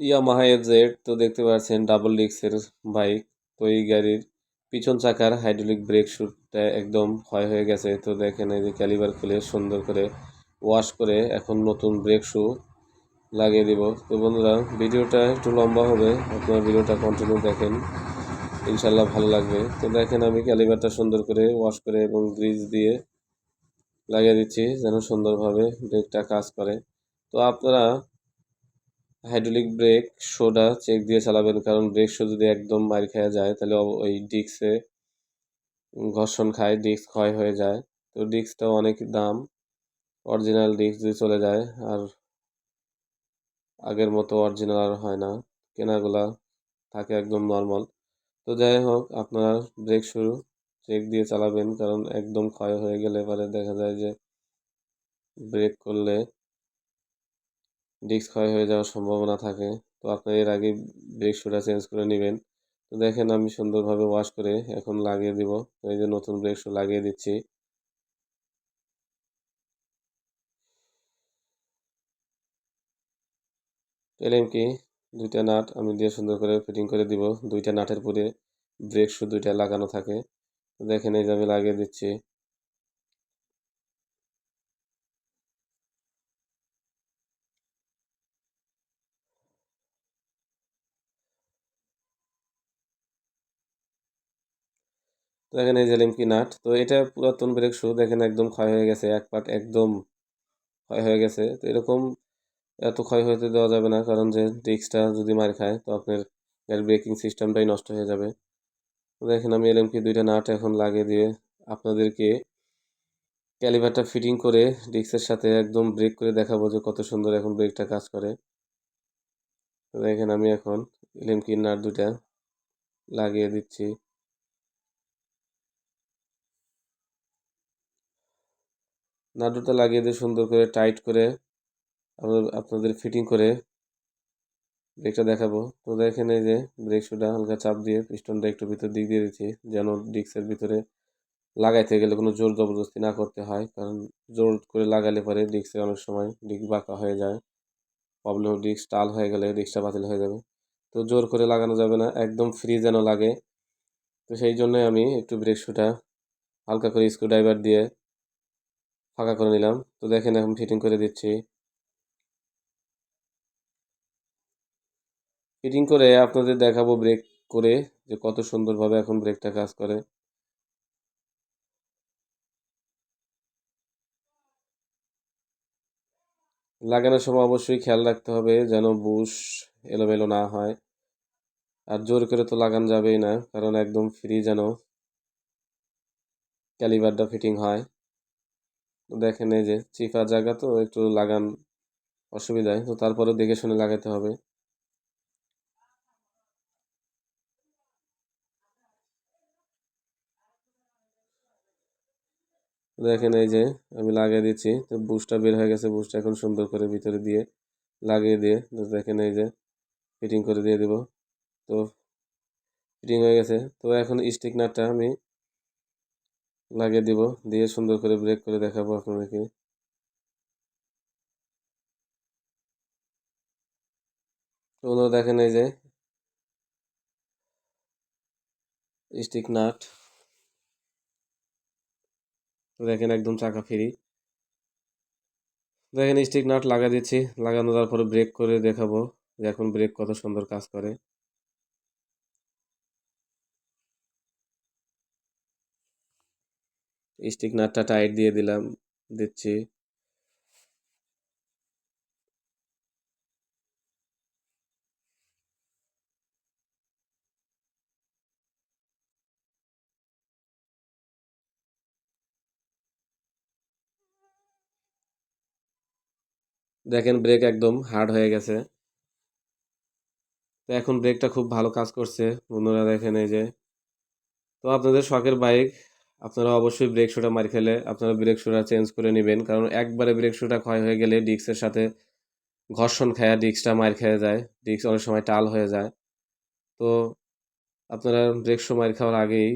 Yamaha Z তো দেখতে পাচ্ছেন ডাবল ডিস্কের বাইক তো এই গাড়ির পিছন চাকার হাইড্রোলিক ব্রেক শুটটা একদম ক্ষয় হয়ে গেছে। তো দেখেন এই যে ক্যালিবার খুলে সুন্দর করে ওয়াশ করে এখন নতুন ব্রেক শু লাগিয়ে দিব। তো বন্ধুরা, ভিডিওটা একটু লম্বা হবে, আপনারা ভিডিওটা কন্টিনিউ দেখেন ইনশাল্লাহ ভালো লাগবে। তো দেখেন আমি ক্যালিবারটা সুন্দর করে ওয়াশ করে এবং গ্রিজ দিয়ে লাগিয়ে দিচ্ছি, যেন সুন্দরভাবে ব্রেকটা কাজ করে। তো আপনারা হাইড্রোলিক ব্রেক শোটা চেক দিয়ে চালাবেন, কারণ ব্রেক শো যদি একদম মার খেয়ে যায়, তাহলে ওই ডিস্কে ঘর্ষণ খায় ডিস্ক ক্ষয় হয়ে যায়। তো ডিস্কটাও অনেক দাম। অরিজিনাল ডিস্ক যদি চলে যায়, আর আগের মতো অরিজিনাল আর হয় না। কেনাগুলা থাকে একদম নর্মাল তো যাই হোক, আপনারা ব্রেক শুরু চেক দিয়ে চালাবেন, কারণ একদম ক্ষয় হয়ে গেলে পরে দেখা যায় যে ব্রেক করলে ডিস্ক ক্ষয় হয়ে যাওয়ার সম্ভাবনা থাকে। তো আপনার এর আগে ব্রেক শুটা চেঞ্জ করে নেবেন। তো দেখেন আমি সুন্দরভাবে ওয়াশ করে এখন লাগিয়ে দিব। এই যে নতুন ব্রেক শু লাগিয়ে দিচ্ছি। এলএম কি? দুইটা নাট আমি দিয়ে সুন্দর করে ফিটিং করে দিব। দুইটা নাটের পরে ব্রেক শু দুইটা লাগানো থাকে। দেখেন এই যে আমি লাগিয়ে দিচ্ছি। তো দেখেন এই যে লিমকি নাট, তো এটা পুরাতন ব্রেক শু দেখেন একদম ক্ষয় হয়ে গেছে, এক পার্ট একদম ক্ষয় হয়ে গেছে। তো এরকম এত ক্ষয় হতে দেওয়া যাবে না, কারণ যে ডিস্কটা যদি মার খায় তো আপনার গাড়ির ব্রেকিং সিস্টেমটাই নষ্ট হয়ে যাবে। তো দেখেন আমি এলএমকি দুইটা নাট এখন লাগিয়ে দিয়ে আপনাদেরকে ক্যালিভারটা ফিটিং করে ডিস্কের সাথে একদম ব্রেক করে দেখাবো যে কত সুন্দর এখন ব্রেকটা কাজ করে। তো দেখেন আমি এখন এলএমকি নাট দুইটা লাগিয়ে দিচ্ছি। নাটুটা লাগিয়ে দিয়ে সুন্দর করে টাইট করে আপনাদের ফিটিং করে ব্রেকটা দেখাবো। তো দেখেন এই যে ব্রেক শুটা হালকা চাপ দিয়ে পিস্টনটা একটু ভিতর দিক দিয়ে দিচ্ছি, যেন ডিস্কের ভিতরে লাগাইতে গেলে কোনো জোর জবরদস্তি না করতে হয়, কারণ জোর করে লাগালে পরে ডিস্কের অনেক সময় ডিস্ক বাঁকা হয়ে যায়। প্রবলেম ডিস্ক টাল হয়ে গেলে ডিস্কটা বাতিল হয়ে যাবে। তো জোর করে লাগানো যাবে না, একদম ফ্রি যেন লাগে। তো সেই জন্য আমি একটু ব্রেক শুটা হালকা করে স্ক্রু ড্রাইভার দিয়ে ফাঁকা করে নিলাম। তো দেখেন এখন ফিটিং করে দিচ্ছি। ফিটিং করে আপনাদের দেখাবো ব্রেক করে যে কত সুন্দরভাবে এখন ব্রেকটা কাজ করে। লাগানোর সময় অবশ্যই খেয়াল রাখতে হবে যেন বুশ এলোমেলো না হয়। আর জোর করে তো লাগানো যাবেই না, কারণ একদম ফ্রি যেন ক্যালিবারটা ফিটিং হয়। দেখেন এই যে চিফা জায়গা তো একটু লাগান অসুবিধায়, তো তারপরে দেখে শুনে লাগাতে হবে। দেখেন এই যে আমি লাগিয়ে দিচ্ছি, তো বুশটা বের হয়ে গেছে, বুশটা এখন সুন্দর করে ভিতরে দিয়ে লাগিয়ে দিয়ে দেখেন এই যে ফিটিং করে দিয়ে দেব। তো ফিটিং হয়ে গেছে, তো এখন স্টিক নাটটা আমি লাগিয়ে দিব, দিয়ে সুন্দর করে ব্রেক করে দেখাবো আপনাদেরকে। তো দেখেন এই যে স্টিক নাট দেখেন একদম চাকা ফ্রি। দেখেন স্টিক নাট লাগা দিচ্ছি লাগানো তারপরে ব্রেক করে দেখাবো যে এখন ব্রেক কত সুন্দর কাজ করে। স্টিক নাটটা টাইট দিয়ে দিলাম, দিচ্ছি। দেখেন ব্রেক একদম হার্ড হয়ে গেছে। তো এখন ব্রেকটা খুব ভালো কাজ করছে। বন্ধুরা দেখেন এই যে। তো আপনাদের শখের বাইক আপনারা অবশ্যই ব্রেক শুটা মারি খেলে আপনারা ব্রেক শোটা চেঞ্জ করে নেবেন। কারণ একবারে ব্রেক শুটা ক্ষয় হয়ে গেলে ডিস্কের সাথে ঘর্ষণ খায়া ডিস্কটা মার খেয়ে যায়। ডিস্ক অনেক সময় টাল হয়ে যায়। তো আপনারা ব্রেক শো মারি খাওয়ার আগেই